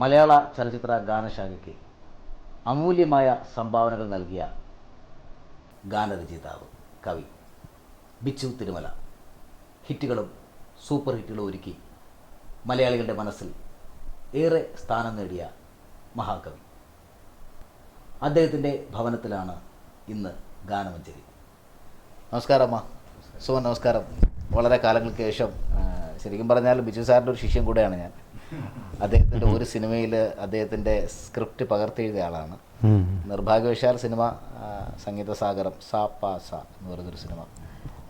മലയാള ചലച്ചിത്ര ഗാനശാഖയ്ക്ക് അമൂല്യമായ സംഭാവനകൾ നൽകിയ ഗാനരചയിതാവ് കവി ബിച്ചു തിരുമല. ഹിറ്റുകളും സൂപ്പർ ഹിറ്റുകളും ഒരുക്കി മലയാളികളുടെ മനസ്സിൽ ഏറെ സ്ഥാനം നേടിയ മഹാകവി. അദ്ദേഹത്തിന്റെ ഭവനത്തിലാണ് ഇന്ന് ഗാനമഞ്ജരി നമസ്കാരം അമ്മ. സുമൻ നമസ്കാരം. വളരെ കാലങ്ങൾക്ക് ശേഷം ശരിക്കും പറഞ്ഞാൽ ബിജു സാറിന്റെ ഒരു ശിഷ്യം കൂടെയാണ് ഞാൻ. അദ്ദേഹത്തിന്റെ ഒരു സിനിമയിൽ അദ്ദേഹത്തിന്റെ സ്ക്രിപ്റ്റ് പകർത്തിയെഴുതിയ ആളാണ്. നിർഭാഗ്യവശാൽ സിനിമ സംഗീതസാഗരം സംഗീത സാഗരം സാ പാ സ എന്ന് പറയുന്നൊരു സിനിമ.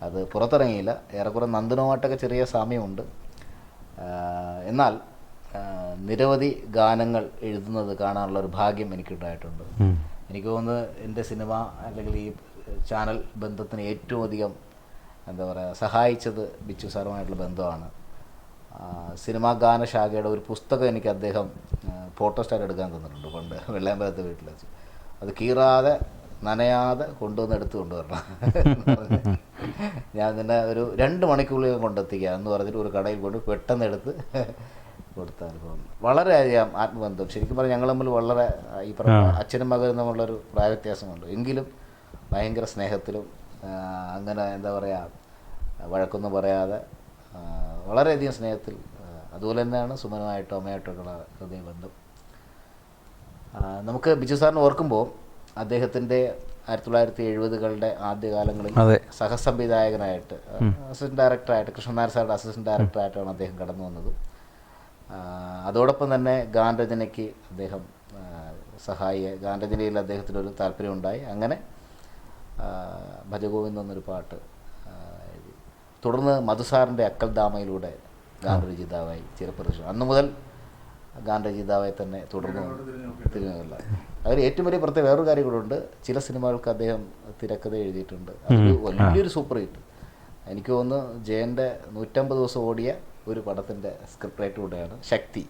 അത് പുറത്തിറങ്ങിയില്ല. ഏറെക്കുറെ നന്ദനുമായിട്ടൊക്കെ ചെറിയ സാമ്യമുണ്ട്. എന്നാൽ നിരവധി ഗാനങ്ങൾ എഴുതുന്നത് കാണാനുള്ള ഒരു ഭാഗ്യം എനിക്കുണ്ടായിട്ടുണ്ട് എനിക്ക് തോന്നുന്നത് എന്റെ സിനിമ അല്ലെങ്കിൽ ഈ ചാനൽ ബന്ധത്തിന് ഏറ്റവും അധികം എന്താ പറയുക സഹായിച്ചത് ബിച്ചു സാറുമായിട്ടുള്ള ബന്ധമാണ്. സിനിമാ ഗാനശാഖയുടെ ഒരു പുസ്തകം എനിക്ക് അദ്ദേഹം ഫോട്ടോ സ്റ്റാർ എടുക്കാൻ തന്നിട്ടുണ്ട് പണ്ട് വെള്ളാമ്പലത്തെ വീട്ടിൽ വെച്ച് അത് കീറാതെ നനയാതെ കൊണ്ടുവന്ന് എടുത്ത് കൊണ്ടുവരണം ഞാൻ തന്നെ ഒരു രണ്ട് മണിക്കൂറിൽ കൊണ്ടെത്തിക്കുക എന്ന് പറഞ്ഞിട്ട് ഒരു കടയിൽ കൊണ്ട് പെട്ടെന്ന് എടുത്ത് കൊടുത്ത അനുഭവം. വളരെയധികം ആത്മബന്ധം. ശരിക്കും പറഞ്ഞാൽ ഞങ്ങൾ തമ്മിൽ വളരെ ഈ പറഞ്ഞ അച്ഛനും മകനും തമ്മിലുള്ളൊരു പ്രായ വ്യത്യാസമുണ്ട് എങ്കിലും ഭയങ്കര സ്നേഹത്തിലും അങ്ങനെ എന്താ പറയുക വഴക്കൊന്നും പറയാതെ വളരെയധികം സ്നേഹത്തിൽ അതുപോലെ തന്നെയാണ് സുമനുമായിട്ടും ഹൃദയ ബന്ധം നമുക്ക് ബിജു സാറിനെ ഓർക്കുമ്പോൾ അദ്ദേഹത്തിന്റെ ആയിരത്തി തൊള്ളായിരത്തി എഴുപതുകളുടെ ആദ്യകാലങ്ങളിൽ. സഹസംവിധായകനായിട്ട് അസിസ്റ്റന്റ് ഡയറക്ടറായിട്ട് കൃഷ്ണനായർ സാറുടെ അസിസ്റ്റന്റ് ഡയറക്ടറായിട്ടാണ് അദ്ദേഹം കടന്നു വന്നത്. അതോടൊപ്പം തന്നെ ഗാനരചനയ്ക്ക് അദ്ദേഹം സഹായി സഹായിയെ ഗാനരചനയിൽ അദ്ദേഹത്തിനൊരു താല്പര്യമുണ്ടായി. അങ്ങനെ ഭജഗോവിന്ദ് എന്നൊരു പാട്ട് തുടർന്ന് മധുസാറിന്റെ അക്കൽദാമയിലൂടെ ഗാനരചയിതാവായി ചിരപ്രദർശനം അന്നു മുതൽ ഗാനരചയിതാവായി തന്നെ തുടർന്നു തിരുനല്ല അതിൽ ഏറ്റവും വലിയ പ്രത്യേക വേറൊരു കാര്യം കൂടെ ഉണ്ട്. ചില സിനിമകൾക്ക് അദ്ദേഹം തിരക്കഥ എഴുതിയിട്ടുണ്ട്. അതൊരു വലിയൊരു സൂപ്പർ ഹിറ്റ്. എനിക്ക് തോന്നുന്നു ജയന്റെ നൂറ്റമ്പത് ദിവസം ഓടിയ ഒരു പടത്തിന്റെ സ്ക്രിപ്റ്റ് റൈറ്റ് കൂടെയാണ് ശക്തി.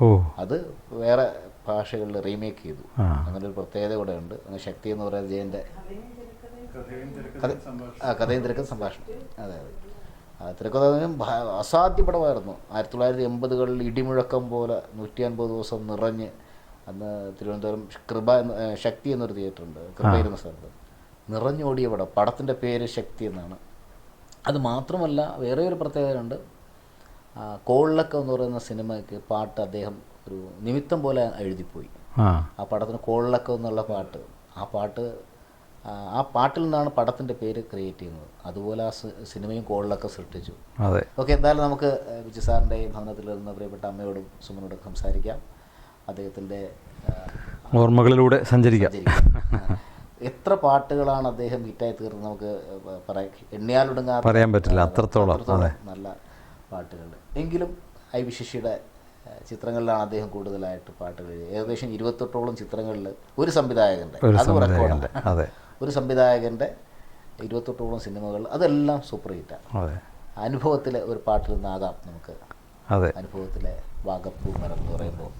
ഓ. അത് വേറെ ഭാഷകളിൽ റീമേക്ക് ചെയ്തു. അങ്ങനെ ഒരു പ്രത്യേകത കൂടെ ഉണ്ട്. അങ്ങനെ ശക്തി എന്ന് പറയുന്നത് ജയന്റെ കഥയും തിരക്കും സംഭാഷണം. അതെ അതെ. ആ തിരക്കഥ ഭ- അസാധ്യ പടമായിരുന്നു ആയിരത്തി തൊള്ളായിരത്തി എൺപതുകളിൽ ഇടിമുഴക്കം പോലെ നൂറ്റി അൻപത് ദിവസം നിറഞ്ഞ് അന്ന് തിരുവനന്തപുരം കൃപ എന്ന ശക്തി എന്നൊരു തിയേറ്റർ ഉണ്ട് കൃപയിരുന്ന സ്ഥലത്ത്. നിറഞ്ഞോടിയ പടം പടത്തിന്റെ പേര് ശക്തി എന്നാണ്. അത് മാത്രമല്ല വേറെ ഒരു പ്രത്യേകതയുണ്ട്. കോളിളക്കം എന്ന് പറയുന്ന സിനിമയ്ക്ക് പാട്ട് അദ്ദേഹം ഒരു നിമിത്തം പോലെ എഴുതിപ്പോയി. ആ. ആ പടത്തിന് കോളിളക്കം എന്നുള്ള പാട്ട്. ആ പാട്ട് ആ, പാട്ടിൽ നിന്നാണ് പടത്തിന്റെ പേര് ക്രിയേറ്റ് ചെയ്യുന്നത്. അതുപോലെ ആ സിനിമയും കോളിലൊക്കെ സൃഷ്ടിച്ചു. അതെ. ഓക്കെ എന്തായാലും നമുക്ക് വിജയ് സാറിന്റെ ഭവനത്തിൽ നിന്ന് പ്രിയപ്പെട്ട അമ്മയോടും സുമനോടും സംസാരിക്കാം. അദ്ദേഹത്തിന്റെ ഓർമ്മകളിലൂടെ സഞ്ചരിക്കാം. എത്ര പാട്ടുകളാണ് അദ്ദേഹം ഹിറ്റായി തീർന്നത് നമുക്ക് പറയാം. പറയാൻ പറയാൻ പറ്റില്ല, അത്രത്തോളം, നല്ല പാട്ടുകൾ. എങ്കിലും ഐ വിശിഷിയുടെ ചിത്രങ്ങളിലാണ് അദ്ദേഹം കൂടുതലായിട്ട് പാട്ടുകൾ ഏകദേശം ഇരുപത്തെട്ടോളം ചിത്രങ്ങളിൽ ഒരു സംവിധായകന്റെ അത് റെക്കോർഡാണ് അതെ. ഒരു സംവിധായകന്റെ ഇരുപത്തെട്ടോളം സിനിമകൾ അതെല്ലാം സൂപ്പർ ഹിറ്റാണ് അതെ. അനുഭവത്തിലെ ഒരു പാട്ടിൽ നിന്നാകാം നമുക്ക്. അതെ. അനുഭവത്തിലെ വാഗപ്പൂ മരം എന്ന് പറയുമ്പോൾ.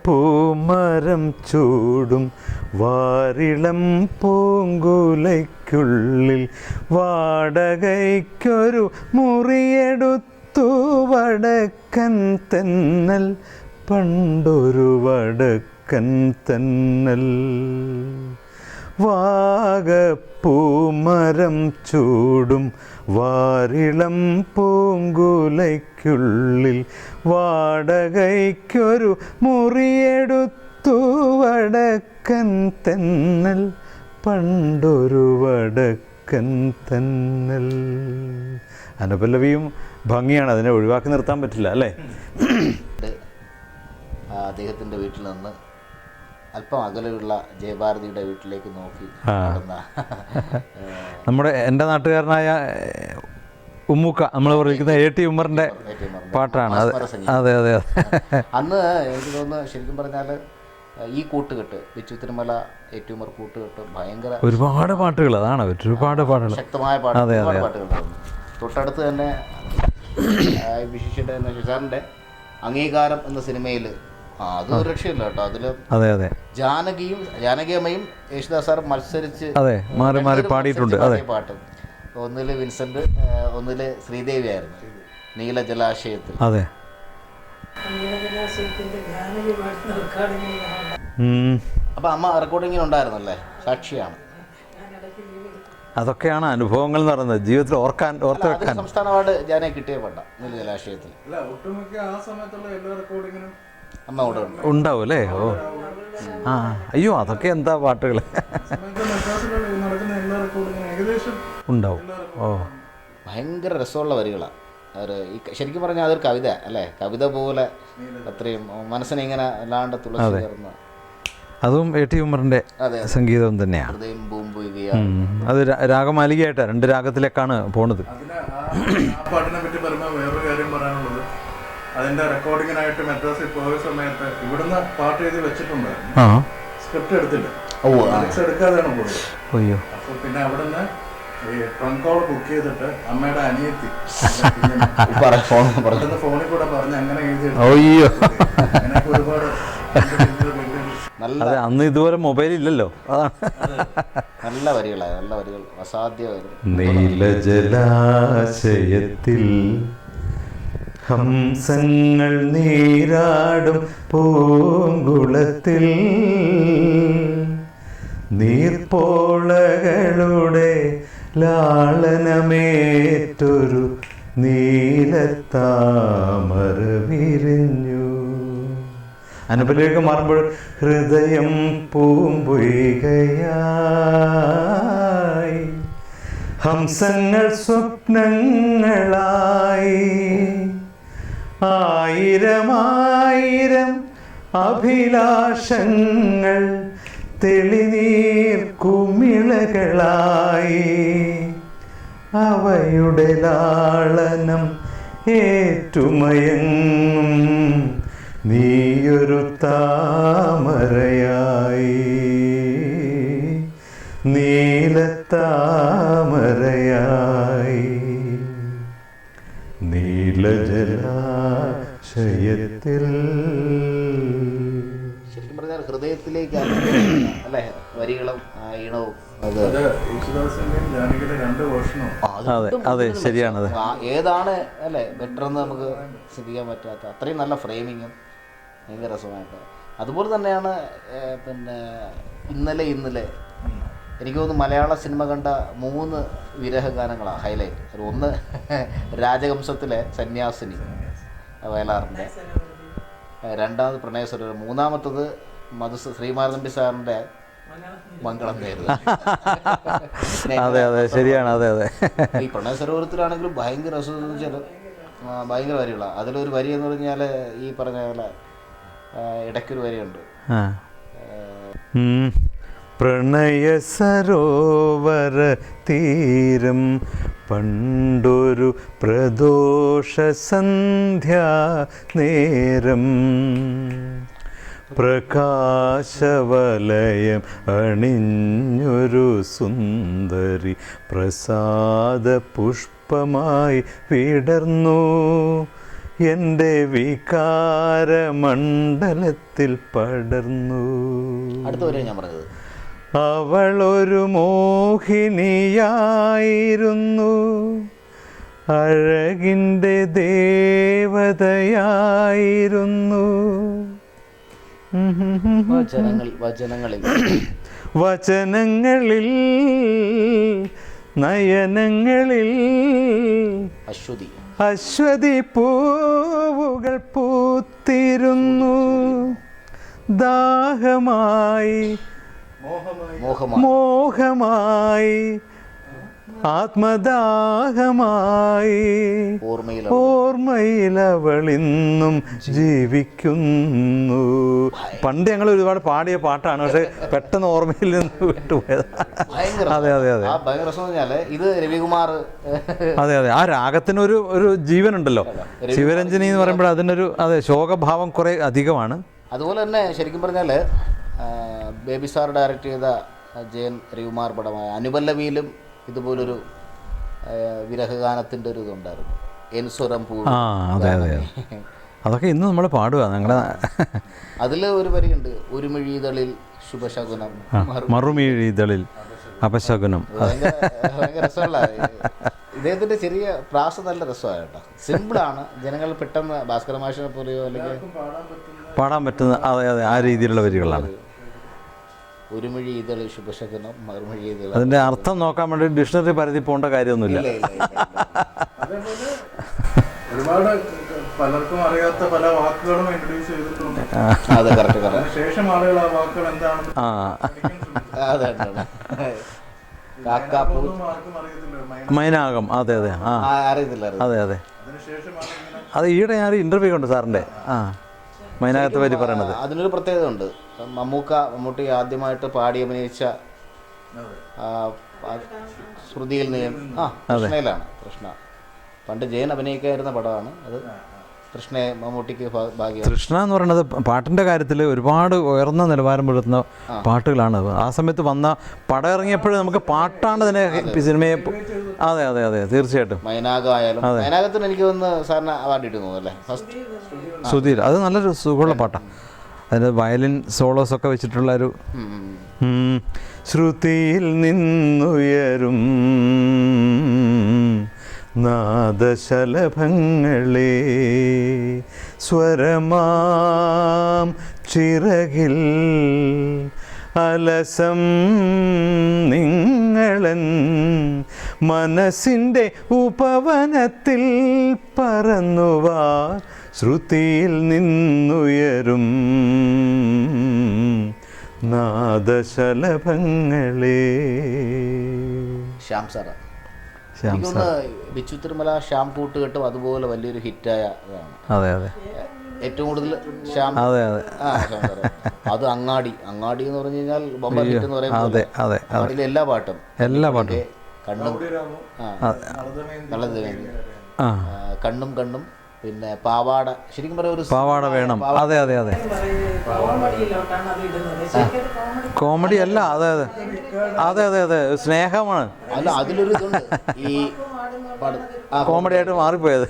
വാഗപ്പൂമരം ചൂടും വാരിളം പൂങ്കുലയ്ക്കുള്ളിൽ വാടകയ്ക്കൊരു മുറിയെടുത്തു വടക്കൻ തെന്നൽ പണ്ടൊരു വടക്കൻ തന്നൽ. വാഗപ്പൂമരം ചൂടും വാരിളം പൂങ്കുലയ്ക്കുള്ളിൽ വാടകയ്ക്കൊരു മുറിയെടുത്തു വടക്കൻ തെന്നൽ. പണ്ടൊരു വടക്കൻ തെന്നൽ. അനുപല്ലവിയും ഭംഗിയാണ് അതിനെ ഒഴിവാക്കി നിർത്താൻ പറ്റില്ല അല്ലേ? അദ്ദേഹത്തിന്റെ വീട്ടിൽ നിന്ന് അല്പം അകലെയുള്ള ജയഭാരതിയുടെ വീട്ടിലേക്ക് നോക്കി നമ്മുടെ എന്റെ നാട്ടുകാരനായ ഉമ്മുക്ക നമ്മൾ പറയുന്ന എ ടി ഉമ്മറിന്റെ പാട്ടാണ്. അത്. അതെ അന്ന് എനിക്ക് തോന്നുന്നു ശരിക്കും പറഞ്ഞാൽ ഈ കൂട്ടുകെട്ട് വിച്ചു തിരുമല ഏറ്റുമർ കൂട്ടുകെട്ട് ഭയങ്കര ഒരുപാട് പാട്ടുകൾ അതാണ് ഒരുപാട് പാട്ടുകൾ. ശക്തമായ പാട്ടുകൾ തൊട്ടടുത്ത് തന്നെ വിശിഷ്യന്റെ തന്നെ ശുചാറിന്റെ അംഗീകാരം എന്ന സിനിമയിൽ അത് ഒരു രക്ഷയില്ല കേട്ടോ. അതിൽ അതെ അതെ. ജാനകിയും ജാനകി അമ്മയും യേശുദാസ് സാർ മത്സരിച്ച് അതെ മാറി മാറി പാടിയിട്ടുണ്ട്. അതെ. പാട്ട്. ഒന്നിൽ വിൻസെന്റ് ഒന്നിൽ ശ്രീദേവി ആയിരുന്നു. നീല ജലാശയത്തിൽ. അതെ. അപ്പൊ അമ്മ റെക്കോർഡിങ്ങിന് ഉണ്ടായിരുന്നല്ലേ? സാക്ഷിയാണ്. അതൊക്കെയാണ് അനുഭവങ്ങൾ എന്ന് പറയുന്നത് ജീവിതത്തിൽ ഓർക്കാൻ ഓർത്ത് വെക്കാൻ സംസ്ഥാന അവാർഡ് ജാനെ കിട്ടിയ പണ്ട നീല ജലാശയത്തിൽ. അല്ല ഒട്ടുമിക്ക ആ സമയത്തുള്ള എല്ലാ റെക്കോർഡിങ്ങിനും അമ്മ ഉണ്ട്. ഉണ്ടാവും അല്ലേ? ഓ. ആ അയ്യോ അതൊക്കെ എന്താ പാട്ടുകൾ ഉണ്ടാവും. ഓ. ഭയങ്കര രസമുള്ള വരികളാണ് ഒരു ശരിക്കും പറഞ്ഞാൽ അതൊരു കവിത അല്ലേ? കവിത പോലെ അത്രയും മനസ്സിനെ ഇങ്ങനെ അല്ലാണ്ട് തുളസി ചേർന്ന അതും എ ടി ഉമറിന്റെ അതെ സംഗീതം തന്നെയാണ്. അത് രാഗമാലികയായിട്ടാണ് രണ്ട് രാഗത്തിലേക്കാണ് പോണത്. അതിന് ആ ആ പാട്ടിനെ പറ്റി പറയുമ്പോൾ വേറൊരു കാര്യം പറയാനുള്ളത്. അതിന്റെ റെക്കോർഡിങ്ങിനായിട്ട് മദ്രാസിൽ പോയ സമയത്ത് ഇവിടുന്ന് പാട്ട് എഴുതി വെച്ചിട്ടുണ്ട്. ആ. സ്ക്രിപ്റ്റ് എടുത്തില്ല. എടുക്കാതെയാണ് പോയത്. അപ്പൊ പിന്നെ അവിടുന്ന് ഈ ട്രങ്ക് കോൾ ബുക്ക് ചെയ്തിട്ട് അമ്മയുടെ അനിയത്തി ഫോണിൽ കൂടെ പറഞ്ഞ് അങ്ങനെ എഴുതി ഒരുപാട് നല്ല അതെ അന്ന് ഇതുപോലെ മൊബൈൽ ഇല്ലല്ലോ. അതാണ് നല്ല വരികളാണ് നല്ല വരികൾ. അസാധ്യ വരികൾ നീലജലാശയത്തിൽ ഹംസങ്ങൾ നീരാടും പൂങ്കുളത്തിൽ. നീർപ്പോളകളുടെ ലാളനമേറ്റൊരു നീലത്താമറ വിരിഞ്ഞു. അനുപലേക്ക് മാറുമ്പോൾ ഹൃദയം പൂമ്പൊയ്കയായി. ഹംസങ്ങൾ സ്വപ്നങ്ങളായി. ആയിരമായിരം അഭിലാഷങ്ങൾ തെളിനീർ കുമിളകളായി അവയുടെ ലാളനം ഏറ്റുമയങ്ങും. നീയൊരു താമരയായി നീലജലാശയത്തിൽ ശരിക്കും പറഞ്ഞാൽ ഹൃദയത്തിലേക്ക് അല്ലേ? വരികളും ഈണവും. അത് അത്. ശരിയാണത്. ഏതാണ് അല്ലേ? ബെറ്റർ എന്ന് നമുക്ക് ചിന്തിക്കാൻ പറ്റാത്ത അത്രയും നല്ല ഫ്രെയിമിങ്ങും ഭയങ്കര രസമായിട്ട്. അതുപോലെ തന്നെയാണ് പിന്നെ ഇന്നലെ ഇന്നലെ. എനിക്ക് തോന്നുന്നു മലയാള സിനിമ കണ്ട മൂന്ന് വിരഹ ഗാനങ്ങളാണ് ഹൈലൈറ്റ് ഒന്ന് രാജവംശത്തിലെ സന്യാസിനി. വയലാറിന്റെ. രണ്ടാമത് പ്രണയസ്വരം മൂന്നാമത്തത് മധു ശ്രീമാരതമ്പി സാറിന്റെ മംഗളം നേരുന്നു അതെ അതെ ശരിയാണ് അതെ അതെ. ഈ പ്രണയ സരോവരത്തിലാണെങ്കിലും ഭയങ്കര അസുഖം വെച്ചാൽ ഭയങ്കര വരികളാണ്. അതിലൊരു വരി എന്ന് പറഞ്ഞാൽ ഈ പറഞ്ഞ പോലെ ഇടയ്ക്കൊരു വരിയുണ്ട്. പ്രണയ സരോവര തീരം പണ്ടൊരു പ്രദോഷ സന്ധ്യാ നേരം. പ്രകാശവലയം അണിഞ്ഞൊരു സുന്ദരി പ്രസാദ പുഷ്പമായി വിടർന്നു. എന്റെ വികാരമണ്ഡലത്തിൽ പടർന്നു. അടുത്ത ഞാൻ പറഞ്ഞത്. അവളൊരു മോഹിനിയായിരുന്നു. അഴകിന്റെ ദേവതയായിരുന്നു. വചനങ്ങളിൽ വചനങ്ങളിൽ. വചനങ്ങളിൽ നയനങ്ങളിൽ അശ്വതി. അശ്വതി പൂവുകൾ പൂത്തിരുന്നു. ദാഹമായി മോഹമായി. ആത്മദാഹമായി. ഓർമ്മയിൽ അവളിന്നും ജീവിക്കുന്നു. പണ്ട് ഞങ്ങൾ ഒരുപാട് പാടിയ പാട്ടാണ് പക്ഷെ പെട്ടെന്ന് ഓർമ്മയിൽ നിന്ന് വിട്ടുപോയത് അതെ അതെ അതെ. ആ ഭയങ്കര രസം എന്ന് പറഞ്ഞാൽ ഇത് രവികുമാർ. അതെ അതെ. ആ രാഗത്തിനൊരു ഒരു ജീവനുണ്ടല്ലോ. ശിവരഞ്ജനി എന്ന് പറയുമ്പോൾ അതിനൊരു അതെ ശോകഭാവം കുറെ അധികമാണ്. അതുപോലെ തന്നെ ശരിക്കും പറഞ്ഞാൽ ബേബി സാർ ഡയറക്റ്റ് ചെയ്ത ജയൻ രവികുമാർ പടമായ അനുപല്ലവിയിലും ഇതുപോലൊരു വിരഹഗാനത്തിന്റെ ഒരു ഇതുണ്ടായിരുന്നു. എൻസുരം പൂ അതെ അതെ അതൊക്കെ ഇന്ന് നമ്മൾ പാടുക ഞങ്ങളുടെ അതിൽ ഒരു വരിയുണ്ട് ഒരു മിഴിതളിൽ ശുഭശകുനം മറുമിഴിതളിൽ അപശകുനം. ഇദ്ദേഹത്തിന്റെ ചെറിയ പ്രാസ നല്ല രസമാണ് കേട്ടോ. സിമ്പിളാണ്. ജനങ്ങൾ പെട്ടെന്ന് ഭാസ്കര മാഷിനെ പോലെയോ അല്ലെങ്കിൽ പാടാൻ പറ്റുന്ന അതെ അതെ ആ രീതിയിലുള്ള വരികളാണ്. ഒരുമഴി ഇതൾ ശുഭശകനം മറുമൊഴി ഇതൾ അതിന്റെ അർത്ഥം നോക്കാൻ വേണ്ടി ഡിക്ഷണറി പരിധി പോകേണ്ട കാര്യമൊന്നുമില്ല. അതേപോലെ ഒരുപാട് പലർക്കും അറിയാത്ത പല വാക്കുകളും ഇൻട്രൊഡ്യൂസ് ചെയ്തിട്ടുണ്ട്. അതെ കറക്റ്റ് കറക്റ്റ് അതിനുശേഷം ആളുകൾ ആ വാക്കുകൾ എന്താണെന്ന് ആ. അതെ മൈനാകം അതെ അതെ. ആ. അറിയത്തില്ല. അതെ അതെ. അത് ഈയിടെ ഞാൻ ഇന്റർവ്യൂ ഉണ്ട് സാറിന്റെ. ആ. മൈനാകത്തെ പറ്റി പറയണത്. അതിനൊരു പ്രത്യേകത ഉണ്ട് മമ്മൂക്ക മമ്മൂട്ടി ആദ്യമായിട്ട് പാടി അഭിനയിച്ച ശ്രുതിയിൽ നീ ആ കൃഷ്ണയിലാണ് കൃഷ്ണ. പണ്ട് ജയൻ അഭിനയിക്കായിരുന്ന പടമാണ്. അത് കൃഷ്ണയെ മമ്മൂട്ടിക്ക് ഭാഗ്യം. കൃഷ്ണ എന്ന് പറയുന്നത് പാട്ടിന്റെ കാര്യത്തിൽ ഒരുപാട് ഉയർന്ന നിലവാരം പുലർത്തുന്ന പാട്ടുകളാണ്. ആ സമയത്ത് വന്ന പടം ഇറങ്ങിയപ്പോഴും നമുക്ക് പാട്ടാണ് തന്നെ സിനിമയെ അതെ അതെ അതെ തീർച്ചയായിട്ടും. മൈനാകായാലും മൈനാകത്തിന് എനിക്ക് വന്ന് സാറിന് അവാർഡ് കിട്ടുന്നു അല്ലേ? ഫസ്റ്റ് സുധീർ അത് നല്ലൊരു സുഖമുള്ള പാട്ടാണ് അതിന്റെ വയലിൻ സോളോസ് ഒക്കെ വെച്ചിട്ടുള്ള ഒരു ശ്രുതിയിൽ നിന്നുയരും നാദശലഭങ്ങളെ. സ്വരമാം ചിറകിൽ അലസം നിങ്ങളൻ മനസ്സിന്റെ ഉപവനത്തിൽ പറന്നുവാ. ശ്രുതിയിൽ നിന്നുയരും നാദശലഭങ്ങളെ. ശ്യാം സാറ. ബിച്ചു തിരുമല ശ്യാം കൂട്ടുകെട്ടും അതുപോലെ വലിയൊരു ഹിറ്റായ ഇതാണ്. അതെ അതെ. ഏറ്റവും കൂടുതൽ ശ്യാം അതെ അതെ. അത് അങ്ങാടി. അങ്ങാടി എന്ന് പറഞ്ഞു കഴിഞ്ഞാൽ ബൊമ്പർ ഹിറ്റ് എന്ന് പറയുമ്പോൾ അതെ അതെ അതിലെ എല്ലാ പാട്ടും. എല്ലാ പാട്ടും. കണ്ണും കണ്ണും കണ്ണും പിന്നെ പാവാട. ശരിക്കും പറയാം ഒരു പാവാട വേണം. അതെ അതെ അതെ. കോമഡി അല്ല അതെ അതെ. അതെ അതെ അതെ. സ്നേഹമാണ്. അല്ല അതിലൊരു ഈ കോമഡി. ആയിട്ട് മാറിപ്പോയത്.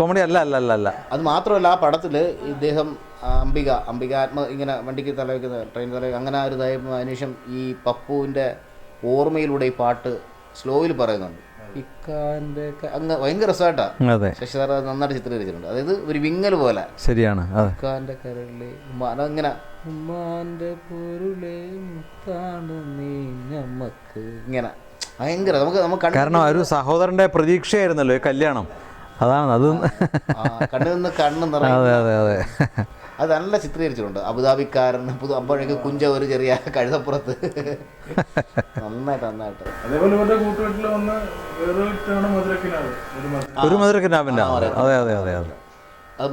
കോമഡി അല്ല അല്ല അല്ല അല്ല. അത് മാത്രമല്ല ആ പടത്തിൽ ഇദ്ദേഹം അംബിക അംബിക ആത്മ ഇങ്ങനെ വണ്ടിക്ക് തലവെക്കുന്ന ട്രെയിൻ തല അങ്ങനെ ഒരു അതിനുശേഷം ഈ പപ്പുവിന്റെ ഓർമ്മയിലൂടെ ഈ പാട്ട് സ്ലോയിൽ പറയുന്നുണ്ട്. ഇക്കാന്റെ ക- അങ്ങ് ഭയങ്കര രസമായിട്ടാണ് അതെ. ശശിധർ നന്നായിട്ട് ചിത്രീകരിച്ചിട്ടുണ്ട്. അതായത് ഒരു വിങ്ങൽ പോലെ. ശരിയാണ് അതെ. ഇക്കാന്റെ കരളിലെ ഉമ്മ അതങ്ങനെ ഉമ്മാന്റെ പൊരുളെ മുത്താണ് നീ നമുക്ക് ഇങ്ങനെ. ഭയങ്കര നമുക്ക് നമുക്ക് കാരണം ഒരു സഹോദരന്റെ പ്രതീക്ഷയായിരുന്നല്ലോ കല്യാണം. അതാണ് അത്. കണ്ണിൽ നിന്ന് കണ്ണ് നിറയും അതെ അതെ അതെ. അത് നല്ല ചിത്രീകരിച്ചിട്ടുണ്ട്. അബുദാബിക്കാരൻ പുതു അപ്പോഴേക്ക് കുഞ്ച ഒരു ചെറിയ കഴുതപ്പുറത്ത്. നന്നായിട്ട് നന്നായിട്ട്. അതേപോലെ ഇവരുടെ കൂട്ടുകെട്ടിൽ ഒരു മധുരക്കിനാവിന്റെ അതെ അതെ അതെ അതെ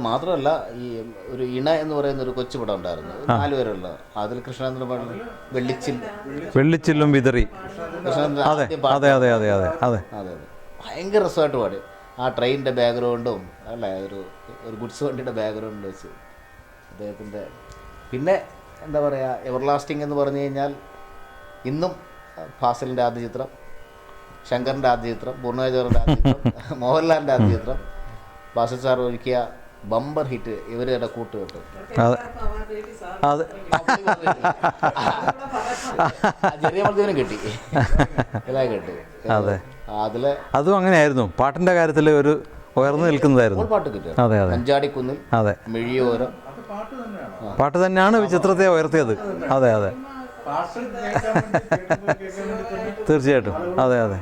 മാത്രമല്ല ഈ ഒരു ഇണ എന്ന് പറയുന്ന ഒരു കൊച്ചു പടം ഉണ്ടായിരുന്നു. നാലുപേരുള്ള അതിൽ കൃഷ്ണേന്ദ്രൻ പാടുന്ന വെള്ളിച്ചിൽ. വെള്ളിച്ചില്ലും വിതറി. അതെ അതെ അതെ അതെ അതെ അതെ. അതെ അതെ. ഭയങ്കര രസമായിട്ട് പാടി. ആ ട്രെയിനിന്റെ ബാക്ക്ഗ്രൗണ്ടും അല്ലേ ഒരു ഒരു ഗുഡ്സ് വണ്ടിയുടെ ബാക്ക്ഗ്രൗണ്ട് വെച്ച്. അദ്ദേഹത്തിന്റെ പിന്നെ എന്താ പറയുക എവർലാസ്റ്റിംഗ് എന്ന് പറഞ്ഞു കഴിഞ്ഞാൽ ഇന്നും ഫാസിലിന്റെ ആദ്യ ചിത്രം ശങ്കറിന്റെ ആദ്യ ചിത്രം പൂർണരാജറിന്റെ ആദ്യ ചിത്രം മോഹൻലാലിന്റെ ആദ്യ ചിത്രം ഫാസൽ സാർ ഒരുക്കിയ ബമ്പർ ഹിറ്റ് ഇവരുടെ കൂട്ടുകെട്ട്. ചെറിയ കിട്ടി. എല്ലാം കിട്ടി. അതെ. അതിലെ അതും അങ്ങനെയായിരുന്നു. പാട്ടിന്റെ കാര്യത്തിൽ ഒരു ഉയർന്നു നിൽക്കുന്നതായിരുന്നു. പാട്ട് കിട്ടി. അതെ അതെ. മഞ്ചാടിക്കുന്നിൽ അതെ. മിഴിയോരം പാട്ട് തന്നെയാണ്? പാട്ട് തന്നെയാണ് ഈ ചിത്രത്തെ ഉയർത്തിയത്. അതെ അതെ. തീർച്ചയായിട്ടും. അതെ അതെ.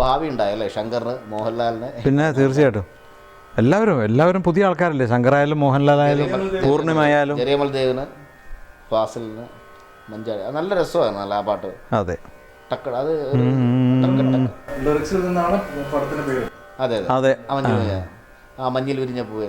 ഭാവി ഉണ്ടായല്ലേ? ശങ്കറിന് മോഹൻലാലിന്? പിന്നെ തീർച്ചയായിട്ടും. എല്ലാവരും എല്ലാവരും പുതിയ ആൾക്കാരല്ലേ? ശങ്കറായാലും മോഹൻലാലായാലും പൂർണിമയാലും ചെറിയ മൽദേവിന് ഫാസിലിന് മഞ്ചാടി. നല്ല രസമായിരുന്നു നല്ല ആ പാട്ട്? അതെ. ടക്ക് അത്. ലിറിക്സിൽ നിന്നാണ് പടത്തിന്റെ പേര്. അതെ അതെ. അതെ. ആ മഞ്ഞിൽ വിരിഞ്ഞ പൂവേ.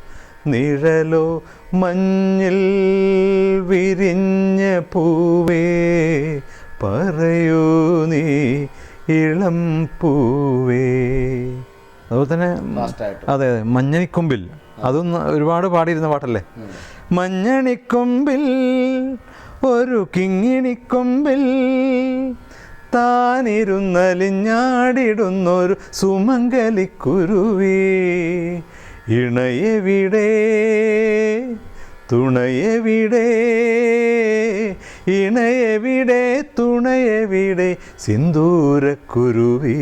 നിഴലോ മഞ്ഞിൽ വിരിഞ്ഞ പൂവേ പറയൂ നീ ഇളം പൂവേ. അതുപോലെ തന്നെ അതെ അതെ മഞ്ഞണിക്കൊമ്പിൽ അതും ഒരുപാട് പാടിയിരുന്ന പാട്ടല്ലേ? മഞ്ഞണിക്കൊമ്പിൽ ഒരു കിങ്ങിണിക്കൊമ്പിൽ താനിരുന്നലിഞ്ഞാടിടുന്നൊരു സുമംഗലിക്കുരുവി. ഇണയെവിടെ തുണയെവിടെ ഇണയെവിടെ തുണയെവിടെ സിന്ദൂരക്കുരുവി.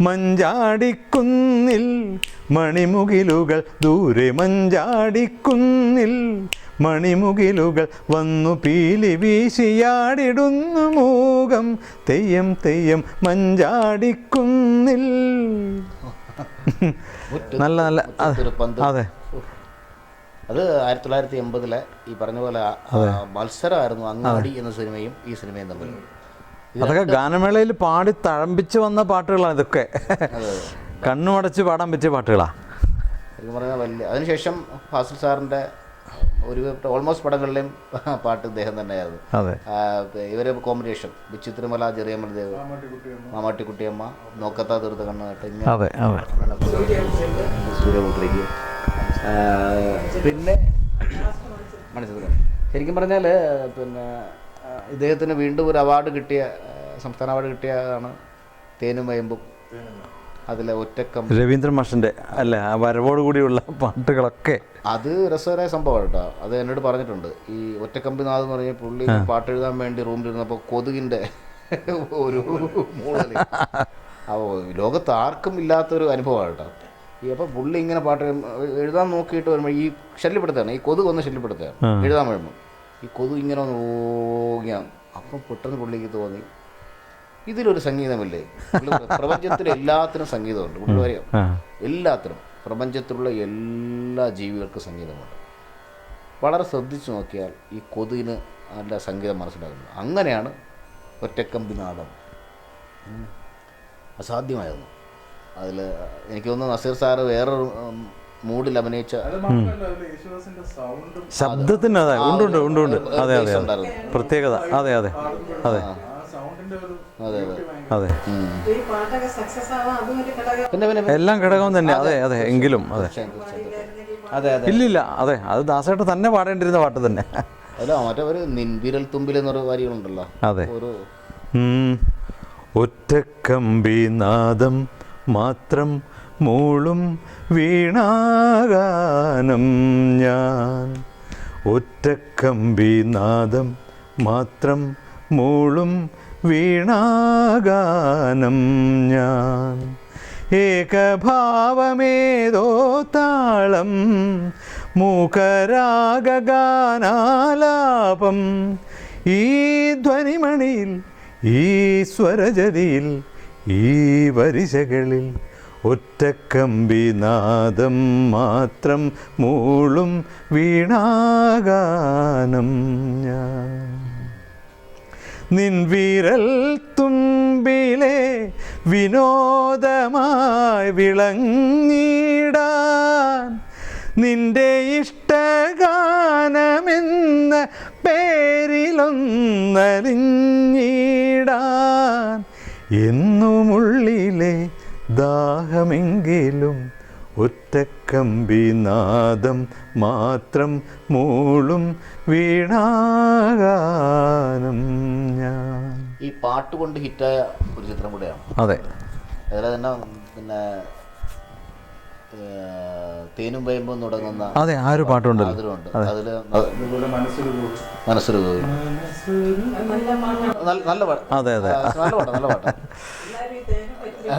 മഞ്ചാടിക്കുന്നിൽ മണിമുകിലുകൾ ദൂരെ മഞ്ചാടിക്കുന്നിൽ മണിമുകിലുകൾ വന്നു പീലി വീശിയാടിടുന്നു മൂകം തെയ്യം തെയ്യം മഞ്ചാടിക്കുന്നിൽ. നല്ല നല്ല അതെ, അതെ. ആയിരത്തി തൊള്ളായിരത്തി എൺപതിലെ ഈ പറഞ്ഞ പോലെ മത്സരമായിരുന്നു അങ്ങാടി എന്ന സിനിമയും ഈ സിനിമയും തമ്മിൽ. അതൊക്കെ ഗാനമേളയിൽ പാടി തഴമ്പിച്ച് വന്ന പാട്ടുകളാണ് ഇതൊക്കെ. കണ്ണുമടച്ച് പാടാൻ പറ്റിയ പാട്ടുകളാണ് ശരിക്കും പറഞ്ഞാൽ വലിയ അതിനുശേഷം ഫാസിൽ സാറിന്റെ ഒരു ഓൾമോസ്റ്റ് പടങ്ങളിലെയും പാട്ട് ഇദ്ദേഹം തന്നെയായിരുന്നു. ഇവരെ കോമ്പിനേഷൻ വിചിത്രമല തിരുമല ചെറിയമ്മൽ ദേവ് മാമാട്ടിക്കുട്ടിയമ്മ നോക്കത്താ തീർത്ത സൂര്യപുത്രിക്ക് പിന്നെ മനസ്സിലാക്കാം ശരിക്കും പറഞ്ഞാൽ പിന്നെ ഇദ്ദേഹത്തിന് വീണ്ടും ഒരു അവാർഡ് കിട്ടിയ സംസ്ഥാന അവാർഡ് കിട്ടിയതാണ് തേനും വയമ്പും. അതിലെ ഒറ്റക്കം രവീന്ദ്രൻ മാഷിന്റെ അല്ല ആ വരവോട് കൂടിയുള്ള പാട്ടുകളൊക്കെ. അത് രസകരമായ സംഭവമാണ് കേട്ടോ. അത് എന്നോട് പറഞ്ഞിട്ടുണ്ട്. ഈ ഒറ്റക്കമ്പിനാഥ് എന്ന് പറഞ്ഞ പുള്ളി പാട്ട് എഴുതാൻ വേണ്ടി റൂമിലിരുന്നപ്പോൾ കൊതുകിന്റെ ഒരു മൂളൽ അപ്പോൾ ലോകത്ത് ആർക്കും ഇല്ലാത്തൊരു അനുഭവമാണ് കേട്ടോ. ഈ അപ്പോൾ പുള്ളി ഇങ്ങനെ പാട്ട് എഴുതാൻ നോക്കിയിട്ട് വരുമ്പോൾ ഈ ശല്യപ്പെടുത്തുകയാണ്. ഈ കൊതുക് ഒന്ന് ശല്യപ്പെടുത്തുകയാണ് എഴുതാൻ വരുമ്പോൾ ഈ കൊതു ഇങ്ങനെ ഒന്ന് ഓങ്ങിയാണ് അപ്പം പെട്ടെന്ന് പുള്ളിക്ക് തോന്നി ഇതിലൊരു സംഗീതമില്ലേ പ്രപഞ്ചത്തിലെ പ്രപഞ്ചത്തിൽ എല്ലാത്തിനും സംഗീതമുണ്ട് ഉള്ളവരെയോ എല്ലാത്തിനും പ്രപഞ്ചത്തിലുള്ള എല്ലാ ജീവികൾക്കും സംഗീതമുണ്ട് വളരെ ശ്രദ്ധിച്ചു നോക്കിയാൽ ഈ കൊതുകിന് നല്ല സംഗീതം മനസ്സിലാകുന്നത് അങ്ങനെയാണ് ഒറ്റക്കമ്പി നാടം അസാധ്യമായിരുന്നു അതിൽ എനിക്ക് തോന്നുന്നു നസീർ സാറ് വേറൊരു മൂഡിൽ അഭിനയിച്ച ശബ്ദത്തിന്റെ ശബ്ദത്തിന് അതെ ഉണ്ട് ഉണ്ട് അതെ അതെ. പ്രത്യേകത അതെ അതെ അതെ ആ സൗണ്ടിന്റെ ഒരു അതെ എല്ലാം ഘടകം തന്നെ. അതെ അതെ എങ്കിലും അതെ. അതെ അതെ. ഇല്ലില്ല അതെ. അത് ദാസേട്ടൻ തന്നെ പാടേണ്ടിരുന്ന പാട്ട് തന്നെ. അല്ല മറ്റേ ഒരു നിൻവിരൽ തുമ്പിൽ എന്നൊരു വരികളുണ്ടല്ലോ. അതെ. ഒരു ഉം. നാദം മാത്രം മൂളും വീണാഗാനം ഞാൻ. ഒറ്റക്കമ്പിനാദം മാത്രം മൂളും വീണാഗാനം ഞാൻ. ഏകഭാവമേതോ താളം മൂകരാഗാനാലാപം ഈ ധ്വനിമണിയിൽ ഈ സ്വരജതിയിൽ ഈ വരിശകളിൽ ഒറ്റക്കമ്പി നാദം മാത്രം മൂളും വീണാഗാനം ഞാൻ. നിൻ വിരൽ തുമ്പിലെ വിനോദമായി വിളങ്ങിടാൻ നിന്റെ ഇഷ്ടഗാനമെന്ന പേരിലൊന്നലിഞ്ഞിടാൻ എന്നുമുള്ളിലെ ദാഹമെങ്കിലും ഒറ്റക്കമ്പി നാദം മാത്രം മൂളും വീണാകാനം ഞാൻ. ഈ പാട്ട് കൊണ്ട് ഹിറ്റായ ഒരു ചിത്രം കൂടെയാണ്. അതെ. അതിലെ തന്നെ പിന്നെ തേനും വയമ്പും തുടങ്ങുന്ന അതെ ആ ഒരു പാട്ടുണ്ട് അതിൽ മനസ്സൊരു. നല്ല പാട്ടാണ് നല്ല- പാട്ട്. അതെ അതെ. നല്ല പാട്ടാ നല്ല പാട്ടാ.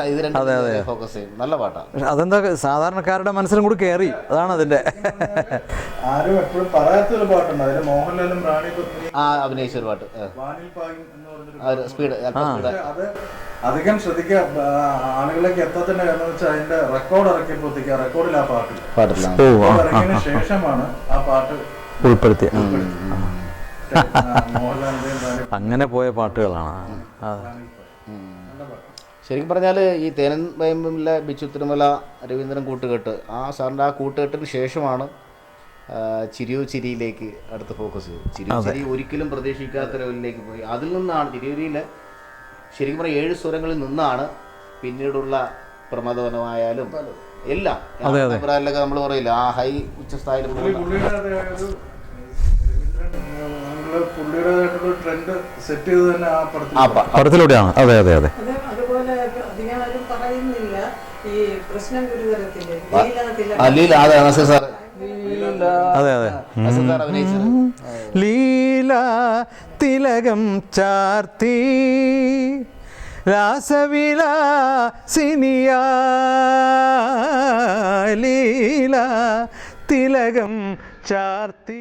ഇത് രണ്ടും ഫോക്കസ് ചെയ്യും. നല്ല പാട്ടാ. അതെന്താ സാധാരണക്കാരുടെ മനസ്സിലും കൂടി കയറി അതാണ് അതിന്റെ ആരും എപ്പോഴും പറയാത്തൊരു പാട്ടുണ്ട്. അതിൽ മോഹൻലാലും റാണി പത്മിനി ആ അഭിനയിച്ച ഒരു പാട്ട്. ആ. വാനിൽ പായും എന്ന് പറഞ്ഞൊരു ആ ഒരു സ്പീഡ് അല്പം സ്പീഡ് പക്ഷെ അത് അധികം ശ്രദ്ധിക്കുക. ആ, ആളുകളിലേക്ക് എത്താത്തതിന്റെ കാരണം വെച്ചാൽ അതിന്റെ റെക്കോർഡ് ഇറക്കിയപ്പോഴത്തേക്ക് ആ റെക്കോർഡിൽ ആ പാട്ടില്ല പാട്ടില്ല. ഓ ആ. അത് ശേഷമാണ് ആ പാട്ട് ഉൾപ്പെടുത്തിയ. ആ, മോഹൻലാലിന്റെയും റാണി അങ്ങനെ പോയ പാട്ടുകളാണ്. അതെ ശരിക്കും പറഞ്ഞാൽ ഈ തേനൻ വയമ്പിലെ ബിച്ചു തിരുമല രവീന്ദ്രൻ കൂട്ടുകെട്ട് ആ സാറിന്റെ ആ കൂട്ടുകെട്ടിന് ശേഷമാണ് ചിരിയോ ചിരിയിലേക്ക് അടുത്ത് ഫോക്കസ് ചെയ്തു ചിരിയോ ചിരി ഒരിക്കലും പ്രതീക്ഷിക്കാത്ത ലെവലിലേക്ക് പോയി. അതിൽ നിന്നാണ് ചിരിയോരിയിലെ ശരിക്കും പറഞ്ഞാൽ ഏഴ് സ്വരങ്ങളിൽ നിന്നാണ് പിന്നീടുള്ള പ്രമദവനമായാലും എല്ലാം. അഭിപ്രായത്തിലൊക്കെ നമ്മൾ പറയില്ല ആ ഹൈ ഉച്ചസ്ഥായിലും പുള്ളിയുടേതായിട്ടുള്ള ട്രെൻഡ് സെറ്റ് ചെയ്ത് തന്നെ ആ പടത്തിൽ ആ പടത്തിലൂടെയാണ്. അതെ. അതെ അതെ അത് അതുപോലെ അധികം ആരും അല്ലീല അതെ നസീർ സാർ അതെ അതെ. നസീർ ലീല തിലകം ചാർത്തി രാസവിലാസിനിയ ലീല തിലകം ചാർത്തി.